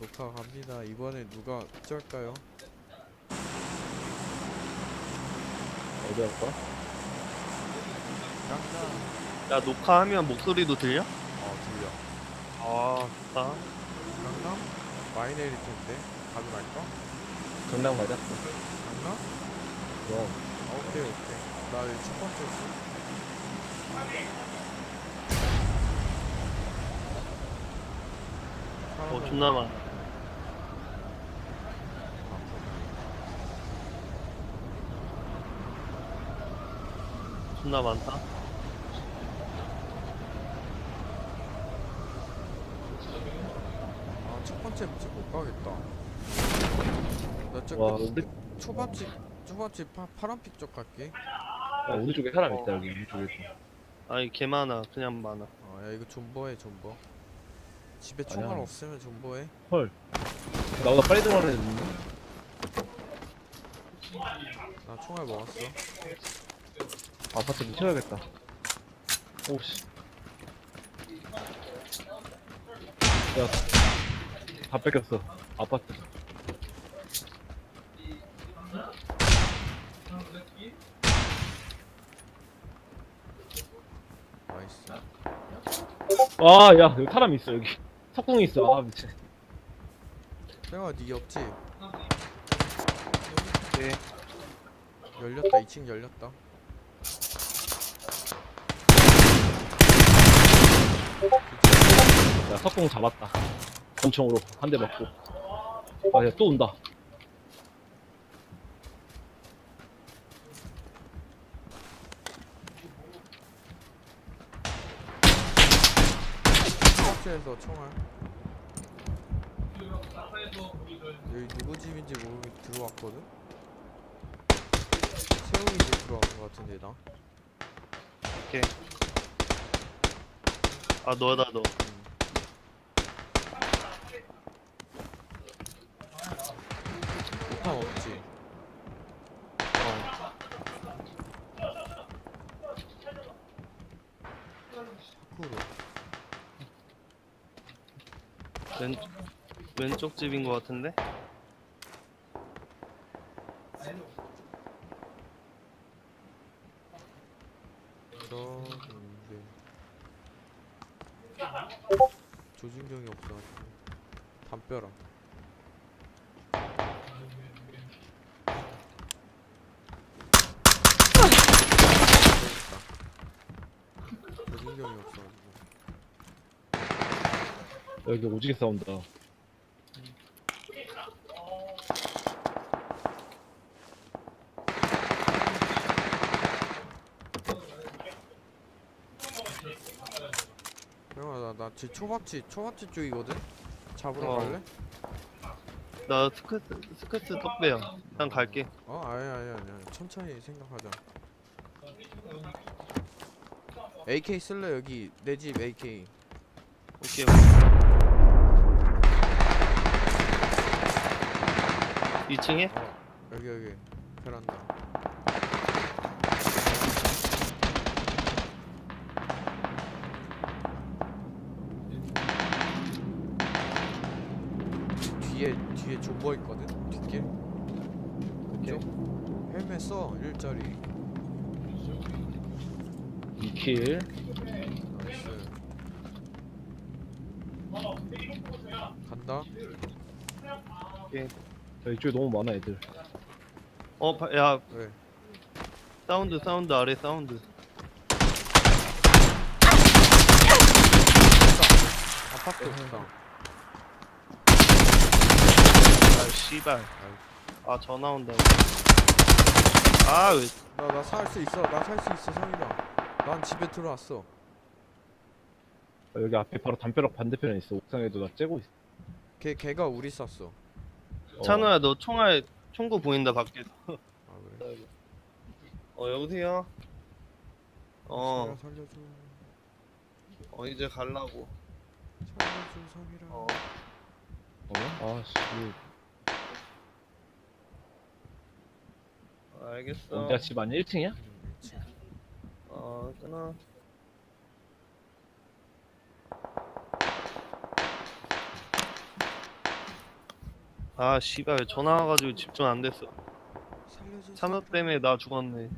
녹화 갑니다. 이번에 누가 쩔까요? 어디 할까? 야 녹화하면 목소리도 들려? 어 들려. 아 좋다 강남? 많이 내릴 텐데. 가지 말까? 강남 가자. 강남? 그럼 아, 오케이 오케이. 나 여기 첫 번째. 어 존나 많아 존나 많다 아, 첫 번째 집 못 가겠다. 나 저기 와 우리 초밥집 초밥집 파, 파란빛 쪽 갈게. 아, 우리 쪽에 사람 있다 여기 우리 쪽에. 아니 개 많아 그냥 많아 어, 야 이거 존버해 존버. 집에 총알 아니야. 없으면 존버해. 헐. 나보다 빨리 들어가는 애 있는데? 나 총알 먹었어. 아파트 미쳐야겠다. 오씨. 야, 다 뺏겼어. 아파트. 나이스. 아, 야, 여기 사람 있어, 여기. 석궁이 있어. 아, 미친. 형아 니 옆집 네 열렸다. 2층 열렸다. 야, 석궁 잡았다. 권총으로 한 대 맞고. 아, 야, 또 온다. 박스에서 총알. 여기 누구 집인지 모르고 들어왔거든. 세웅이 집 들어간 것 같은데 나. 오케이 아 너다 너 폭탄 없지. 어. 밖으로. 왼, 왼쪽 집인 것 같은데? 그런데 조준경이 없어가지고 담벼락. 조준경이 없어가지고. 여기 오지게 싸운다. 형아 나나 지 초밥집 초밥집 쪽이거든. 잡으러 어. 갈래? 나 스크스 스크스 떡배야 그냥 갈게 어 아니 아니 아니 천천히 생각하자. AK 쓸래 여기 내 집 AK. 오케이 오케이 2층에? 어 여기 여기 베란다. 뒤에 뒤에 존버 있거든? 두개? 그쪽? 헬멧 써 일자리. 2킬. 나이스. 간다. 야, 이쪽에 너무 많아, 애들. 어, 바- 야, 왜? 사운드, 사운드, 아래 사운드. 아파트 온다 아, 씨발. 아, 전화 온다. 아, 왜, 나나 살 수 있어 나 살 수 있어 성인아 난 집에 들어왔어 아, 여기 앞에 바로 담벼락 반대편에 있어. 옥상에도 나 째고 있어. 걔 걔가 우리 쐈어 어. 찬우야, 너 총알, 총구 보인다, 밖에. 아 그래 어, 여보세요? 어, 살려, 살려줘 어, 이제 갈라고. 살려줘 성이라 어, 어? 아, 씨. 알겠어. 언제야 집 아니야? 1층이야? 음, 그치. 어, 끊어. 아 씨발 전화 와가지고 집중 안 됐어 제발. 때문에 나 죽었네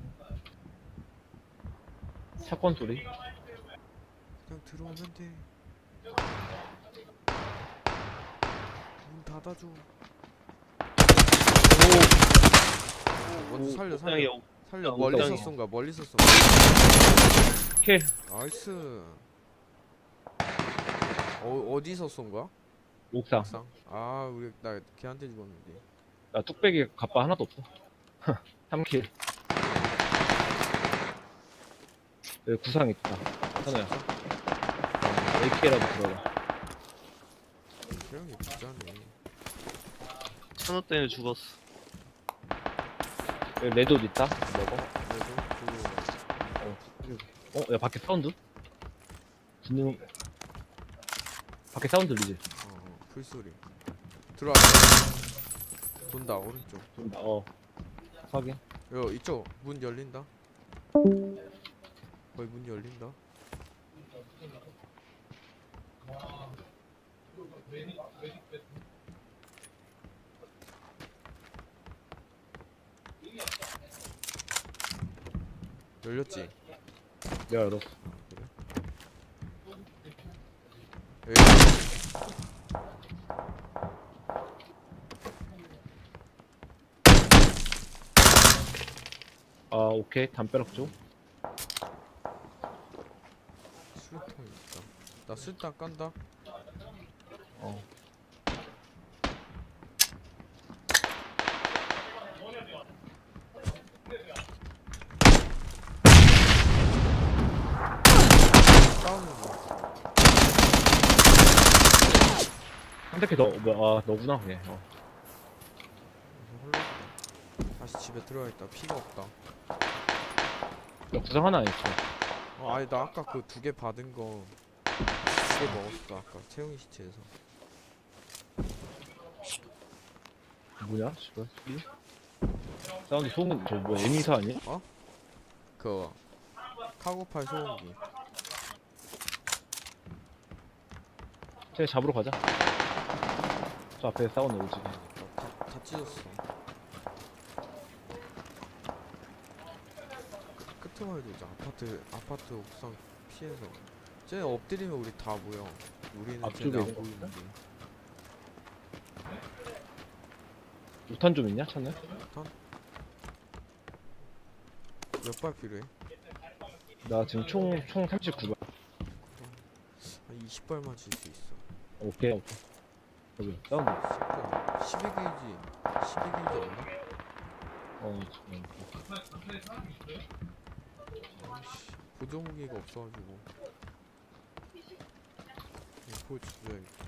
사건 소리. 그냥 들어오면 돼. 문 닫아줘. 오, 먼저 살려 살려 여- 살려 아, 멀리서 옥상이야. 쏜 거야 멀리서 쏜 킬. 거야 나이스 어, 어디서 쏜 거야? 옥상. 옥상? 아 우리 나 걔한테 죽었는데 나 뚝배기 갑바 하나도 없어. 3킬. 여기 구상 있다. 하나야. 어, AK라도 들어가. 태영이 부자네 산업 때문에 죽었어 여기 레드옷 있다. 먹어. 어, 야 밖에 사운드? 분명 밖에 사운드 들리지? 어, 어, 풀소리 들어와 돈다 오른쪽 좀 나- 어. 확인. 여 이쪽 문 열린다 거의 문 열린다 열렸지? 내가 열었어. 여기 아, 오케이. 담벼락 쪽. 수류탄 있다 나 수류탄 깐다 어. 싸우는 거 한대캐 너, 뭐, 아, 너구나, 그냥. 어. 다시 집에 들어야겠다 피가 없다 야, 구상 하나 있어. 어, 아니 나 아까 그 두 개 받은 거 두 개 먹었어 아까 채용이 시체에서 뭐냐? 씨발. 소리? 사운드 소음, 저 뭐야, 에미사 아니야? 그 카고팔 소음기 쟤 잡으러 가자. 저 앞에 싸우는 오지. 다, 다 찢었어 끝에만 해도 이제 아파트 아파트 옥상 피해서 쟤네 엎드리면 우리 다 모여 우리는 앞쪽에 쟤네 안 있는 보이는데 우탄 좀 있냐, 찾네? 몇 발 필요해? 나 지금 총, 총 39발. 한 20발만 질 수 있어 오케이, 오케이. 여기, 사운드. 12게이지 12게이지 없나? 어, 지금. 아이씨 보조 무기가 없어가지고 이거 보여줘야겠다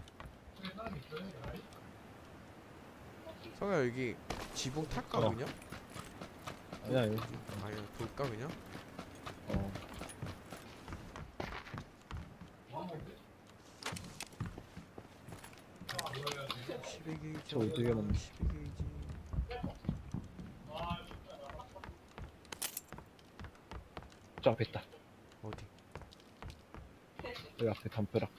성야 여기 지붕 탈까 어. 그냥? 아니야, 아니야. 아니야 돌까 그냥? 어. 어, 12게이지 저 어떻게 하는 12게이지 저 앞에 있다. 어디? 여기 앞에 담벼락.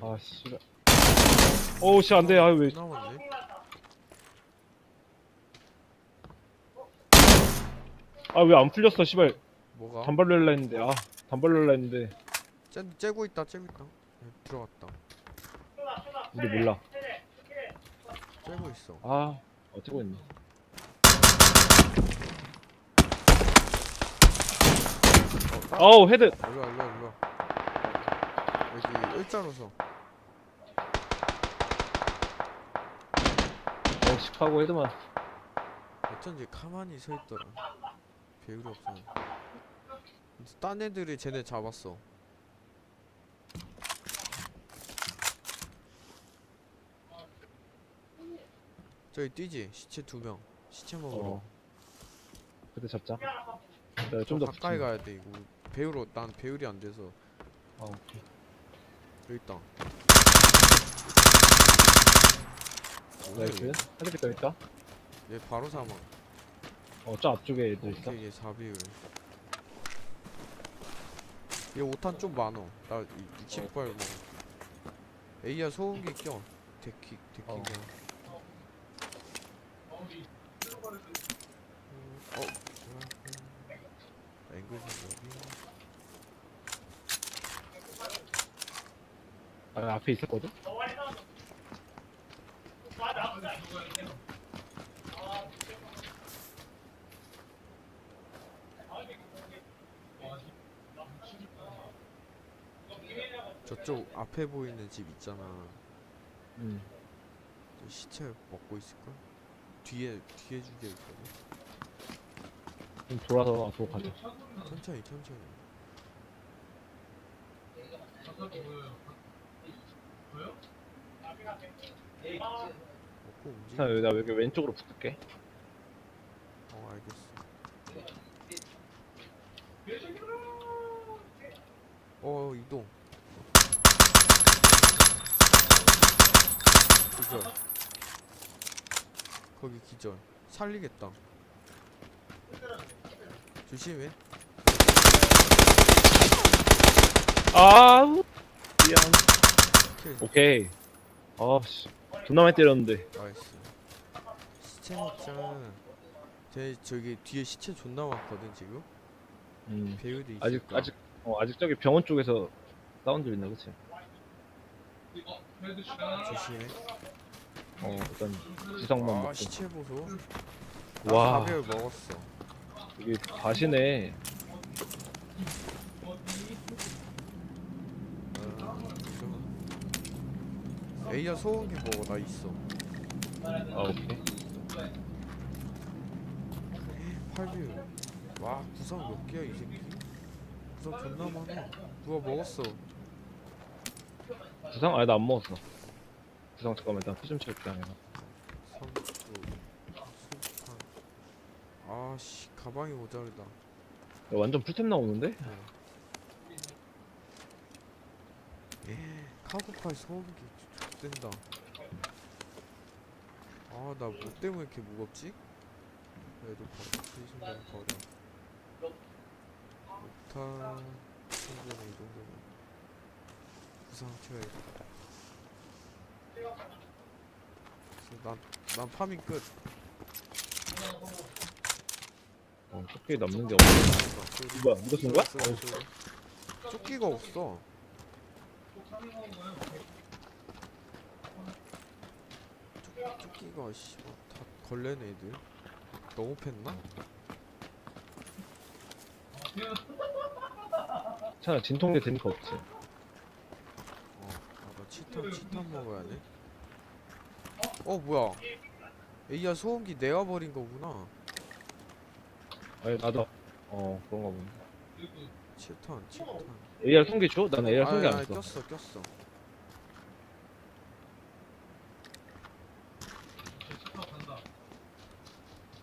아, 아, 씨발. 어우, 씨, 안 돼. 아, 왜. 남았네? 아, 왜 안 풀렸어, 씨발. 뭐가? 단발로 할라 했는데. 아, 단발로 할라 했는데. 째, 째고 있다 째고 있다 네, 들어갔다 우리 몰라. 째고 있어 아, 어쩌고 있니? 어, 어우, 헤드. 일로 와 일로 와 일로 와 여기 일자로 서 어, 시카고 헤드만. 어쩐지 가만히 서 있더라 배율이 없어 딴 애들이 쟤네 잡았어 저기 뛰지 시체 두명 시체 먹으러 어. 그때 잡자. 좀 좀더 가까이 가야 돼 이거 배율로 난 배율이 안 돼서 아, 오케이. 여기 있다 나이스. 헤드기 떠 있다. 얘 바로 사망 어, 저 앞쪽에 애들. 오케이 얘 4비율 얘 5탄 좀 많어 나 60발 뭐 AR 소음기 껴 데킥 데킥이야. 어. 음, 어, 뭐야? 음, 앵글 생각이. 아, 앞에 있었거든? 저쪽 앞에 보이는 집 있잖아. 응. 저 시체 먹고 있을걸? 뒤에 뒤에 죽여 있거든. 좀 돌아서 앞으로 가자. 천천히 천천히. 먹고 움직. 자, 여기, 나 여기 왼쪽으로 붙을게. 어 알겠어. 어 이동. 기절. 거기 기절. 살리겠다. 조심해. 아우! 미안. 킬. 오케이. 아, 씨. 존나 많이 때렸는데. 나이스. 시체 먹자. 제 저기 뒤에 시체 존나 많거든 지금. 음. 배우도 있을 아직. 아직, 어, 아직 저기 병원 쪽에서 사운드 있나, 그치? 조심해. 어, 일단, 지상만 아 먹고. 시체 보소. 와. 와. 밥을 먹었어. 이게 가시네. 아, 에이야 소음기 먹어 나 있어. 아, 오케이. 팔비율. 와 구상 몇 개야 이 새끼? 구상 존나 많아. 누가 먹었어? 부상? 아니, 나 안 먹었어. 부상, 잠깐만, 일단 피좀 채울게, 수탄. 아씨 가방이 모자르다. 야, 완전 풀템 나오는데? 카고팔 소음기 된다. 아나 뭐 때문에 이렇게 무겁지? 그래도 버려. 신경 버려. 옥탄 충분히 이 정도면 부상 채워야겠다. 난, 난 파밍 끝. 어, 조끼 남는 게 없네. 쏘리. 뭐야, 이거 쓴 거야? 조끼가 없어. 조- 조끼가 씨다 걸레네 애들. 너무 팼나? 차라리 진통제 되니까 없지. 어, 아, 나 치탄 치탄 먹어야 돼. 어 뭐야? 에이야 소음기 내가 버린 거구나. 아니, 나도. 어, 그런가 보네. 치탄 치탄. AR 송기 줘? 나는 AR 아니, 안 써. 꼈어 꼈어.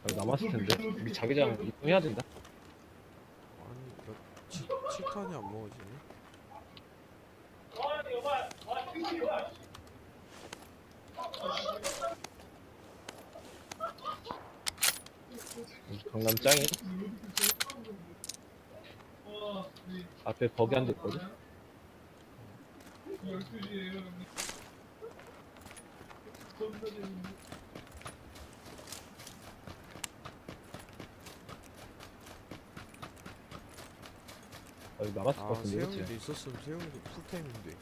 아니, 남았을 텐데. 우리 자기장 이동해야 된다. 아니 나 치, 치탄이 안 먹어지네. 강남 짱이. 앞에 버기 있거든? 아, 이거 남았을 것 아 같은데, 세영이도 그치? 있었으면 세영이도 풀타임인데.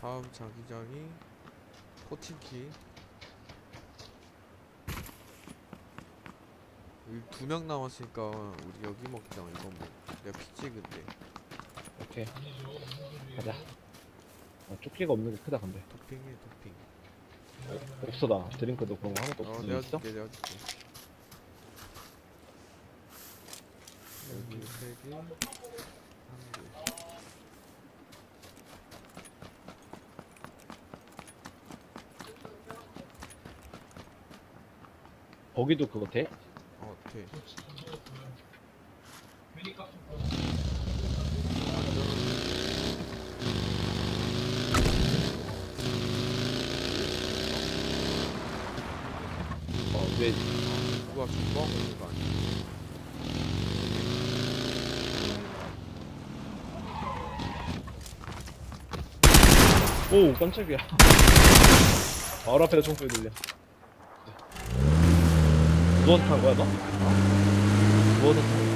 다음 자기장이 포친키. 여기 두 명 남았으니까 우리 여기 먹자 이거 뭐 내가 피 찍은데 오케이. 가자. 아, 조끼가 없는 게 크다, 근데. 토핑해 토핑 없어, 나. 드링크도 그런 거어 없어. 내가 있어? 줄게 내가 줄게 여기 세개 한개 버기도 그거 돼? 어, 돼. 어, 왜, 누가 아니야? 오 깜짝이야 바로 앞에서 총소리 들려 누워서 탄 거야 너? 누워서 탄 거야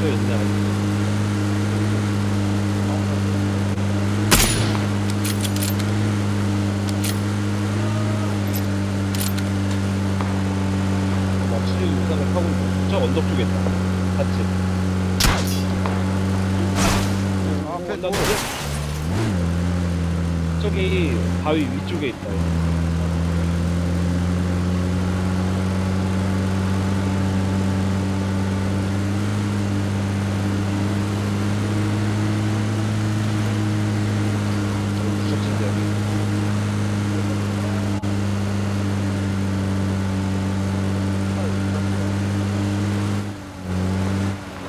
저 있네 아직 막치리 우산을 타고 있고 저 언덕 쪽에 있다 같이 앞에 어, 나 뭐 저기 바위 위쪽에 있다 무섭진데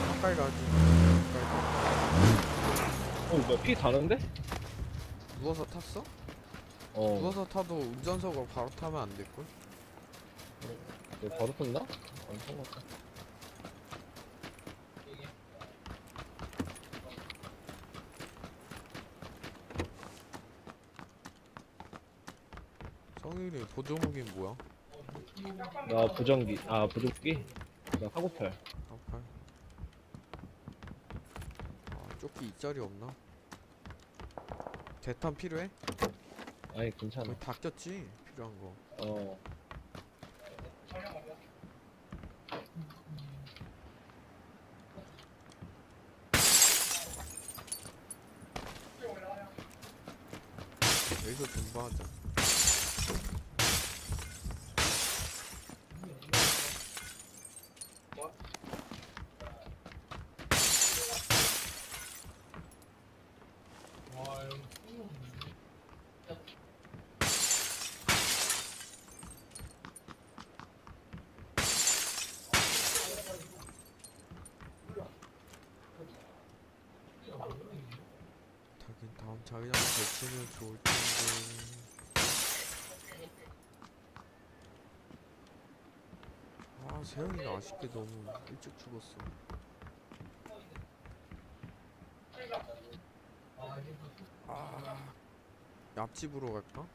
가까이 가지 가까이 어 뭐야 피 다는데? 가. 누워서 탔어? 어 누워서 타도 운전석으로 바로 타면 안 될걸? 이거 바로 뜬다? 안 뜬다 성일이 보조무기 뭐야? 나 부정기 아 부족기? 나 카고팔 아팔 아 조끼 이짜리 없나? 대탄 필요해? 아니 괜찮아. 거의 다 꼈지? 필요한 거. 어. 여기서 존버하자 하긴 다음 걸치면 좋을 텐데. 아 세영이가 아쉽게 너무 일찍 죽었어. 아 앞집으로 갈까?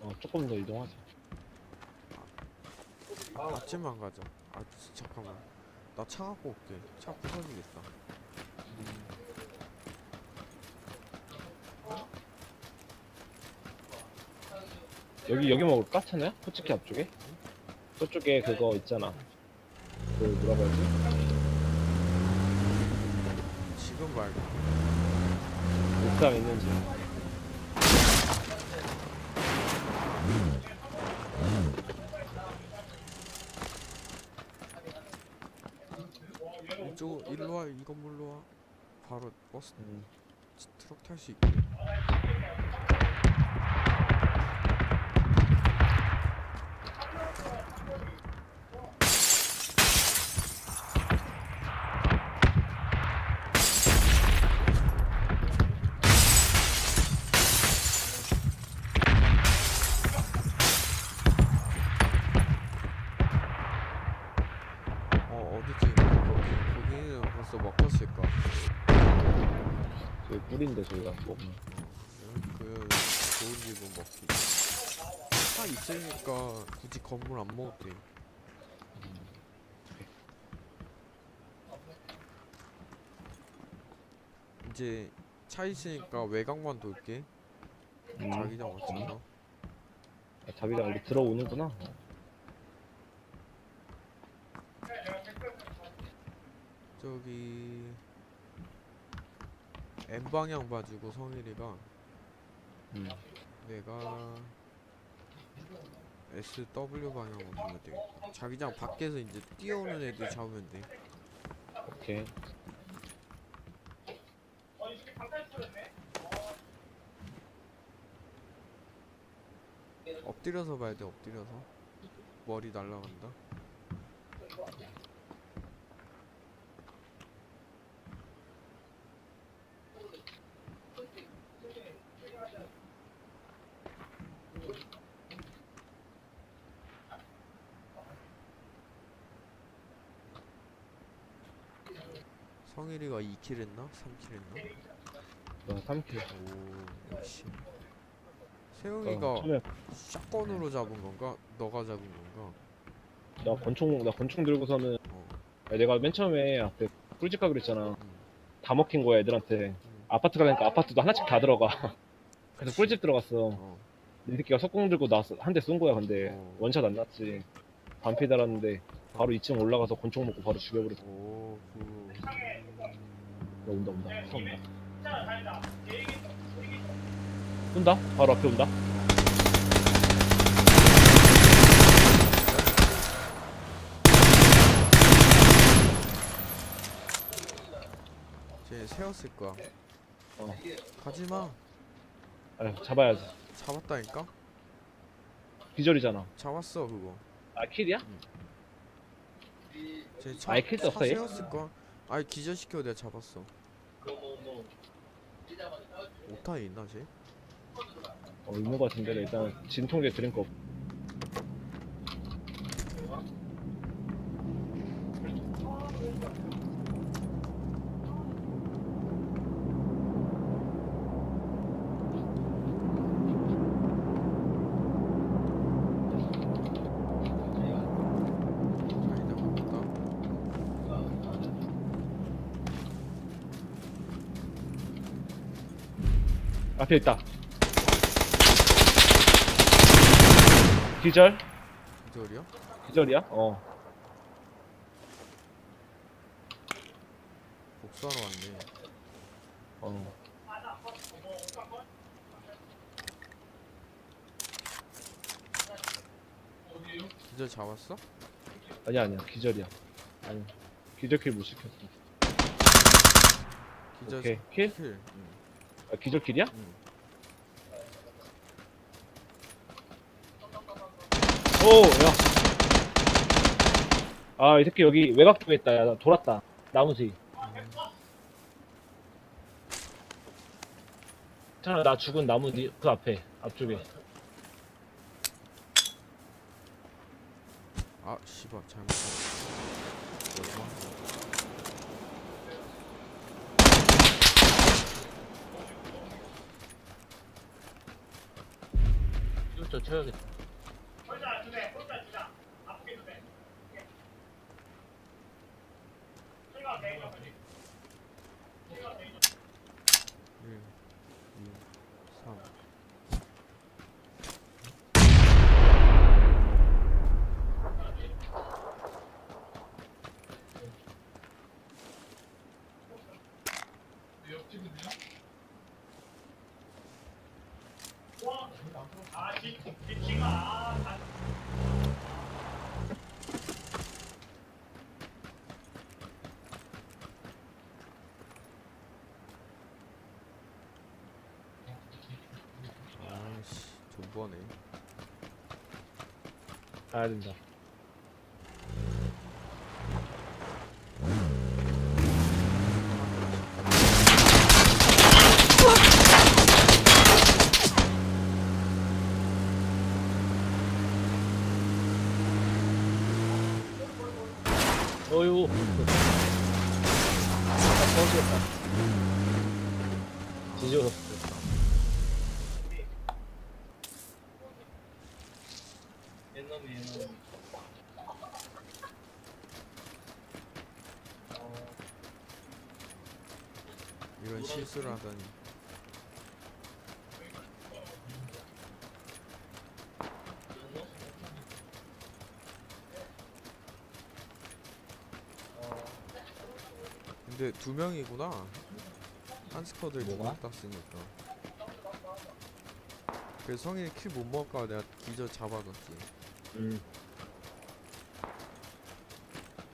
어, 조금 더 이동하자. 앞집만 가자. 아 잠깐만. 나 차 갖고 올게. 차 부서지겠다 여기 여기 먹을까 차냐? 솔직히 앞쪽에? 저쪽에 그거 있잖아 그 뭐라고 하지? 지금 말고 옥상 있는지 이쪽 일로 와 이 건물로 와 바로 버스 음. 트럭 탈 수 있게 뭐그 좋은 집은 먹기 차 있으니까 굳이 건물 안 먹어도 돼. 이제 차 있으니까 외곽만 돌게. 음. 자기장 맞춰서 아, 자기장 우리 들어오는구나. 저기 N 방향 봐주고 성일이가 음. 내가 SW 방향으로 보면 되겠다. 자기장 밖에서 이제 뛰어오는 애들 잡으면 돼. 오케이. 엎드려서 봐야 돼 엎드려서. 머리 날라간다 성일이가 2킬 했나? 3킬 했나? 나 3킬. 오 역시 어, 세웅이가 처음에 샷건으로 잡은 건가? 너가 잡은 건가? 나 권총 나 권총 들고서는 어. 야, 내가 맨 처음에 앞에 꿀집 가기로 했잖아. 음. 다 먹힌 거야 애들한테. 음. 아파트 가니까 아파트도 하나씩 다 들어가. 그래서 꿀집 들어갔어. 어. 이 새끼가 석공 들고 나서 한 대 쏜 거야 근데 어. 원샷 안 났지. 반피 달았는데 바로 2층 올라가서 권총 먹고 바로 죽여버렸어. 오, 그. 야, 온다 온다. 차 온다. 온다? 바로 앞에 온다. 쟤 세웠을 거야. 어. 가지마. 아 잡아야지. 잡았다니까? 기절이잖아. 잡았어 그거. 아 킬이야? 쟤 차, 아예 킬도 차 없어, 얘? 세웠을 거야. 아니 기절시켜 내가 잡았어. 오탄 있나 쟤? 어 있는 거 같은데 일단 진통제 드링크 없. 아니다 맞다. 앞에 있다. 기절? 기절이야? 기절이야? 어. 복수하러 왔네. 어. 기절 잡았어? 아니야 아니야 기절이야. 아니 기절 킬 못 시켰어. 기절 오케이 킬? 킬. 응. 아, 기절킬이야? 응. 오 야. 아 이 새끼 여기 외곽 쪽에 있다. 야, 나 돌았다. 나무 뒤. 괜찮아 나 죽은 나무 뒤 그 앞에 앞쪽에. 아 씨발. 얼마? 이것도 쳐야겠다. 일, 이, 삼. 아씨 존버네. 가 실수를 하다니. 근데 두 명이구나. 한 스쿼드에 뭐가? 두명 땄으니까. 그래서 성인이 킬 못 먹을까 내가 기저 잡아놨지. 음.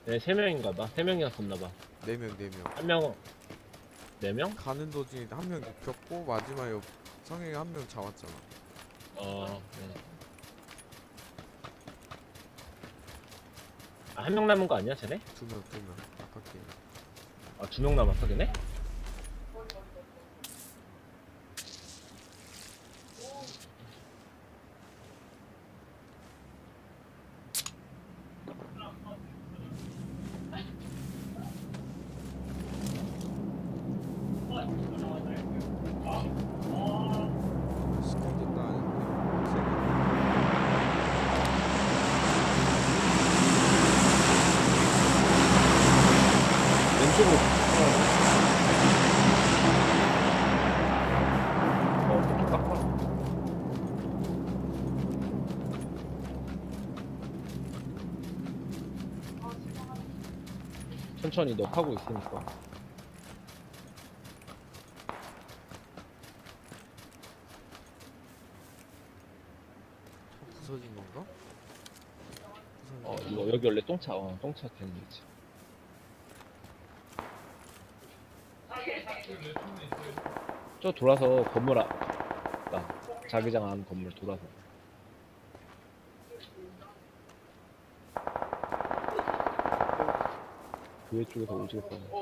네, 세 명인가 봐. 세 명이었었나 봐. 네 명, 네 명. 한 명은 네 명? 가는 도중에 한 명 눕혔고 마지막에 성인이 한명 잡았잖아. 어. 네. 아, 한 명 남은 거 아니야, 쟤네? 두 명, 두 명. 아깝게. 아, 두 명 남았어, 걔네? 스쿼드 따는데 세게. 왼쪽으로. 어, 좀 깎아. 천천히 너 하고 있으니까. 차 부서진 건가? 어? 이거 여기 원래 똥차, 어, 똥차 되는 거지. 저 돌아서 건물 아, 아, 자기장 안 건물 돌아서. 교회 쪽에서 오지겠다. 나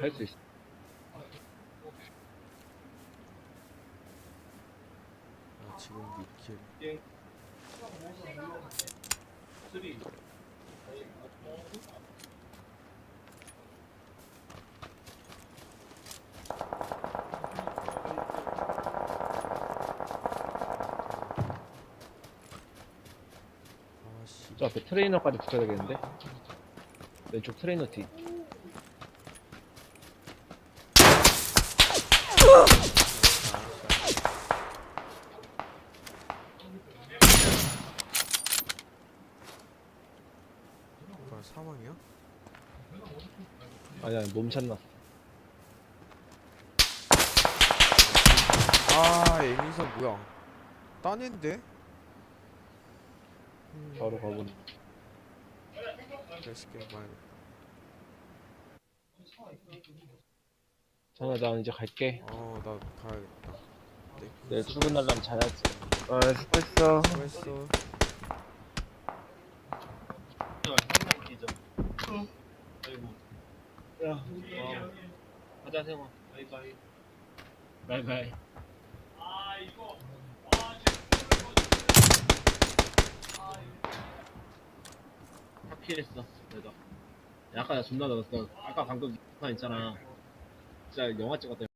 할 수 있어. 나 지금 미킬. 아씨. 저 앞에 트레이너까지 붙여야 되겠는데? 왼쪽 트레이너 뒤. 사망이야? 아니야, 몸샷 났어. 아 에미사 뭐야? 따낸데? 음, 바로 가보네. 레스게 봐야겠다. 전화, 나 이제 갈게. 어나 가야겠다. 네. 내일 출근하려면 자야지. 아 수고했어 수고했어. 야 가자 세영아 바이바이. 바이바이. 확실했어 내가. 아까 나 존나 넣었어. 아까 방금 판 있잖아. 진짜 영화 찍었다